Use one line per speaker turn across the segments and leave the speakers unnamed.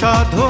साधो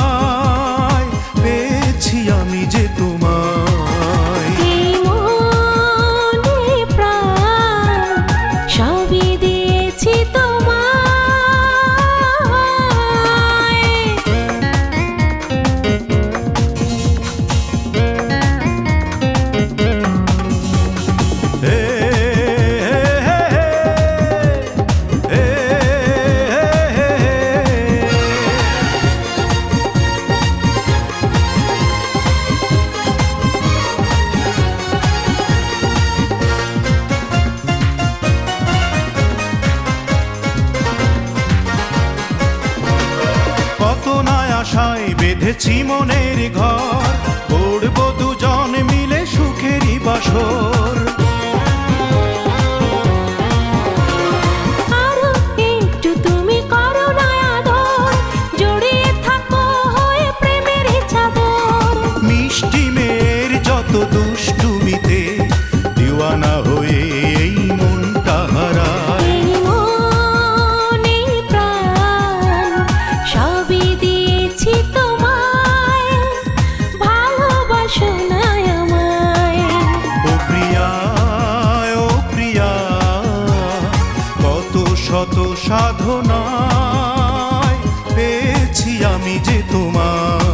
আশায় বেঁধেছি মনের ঘর। শত সাধনায় পেয়েছি আমি যে তোমার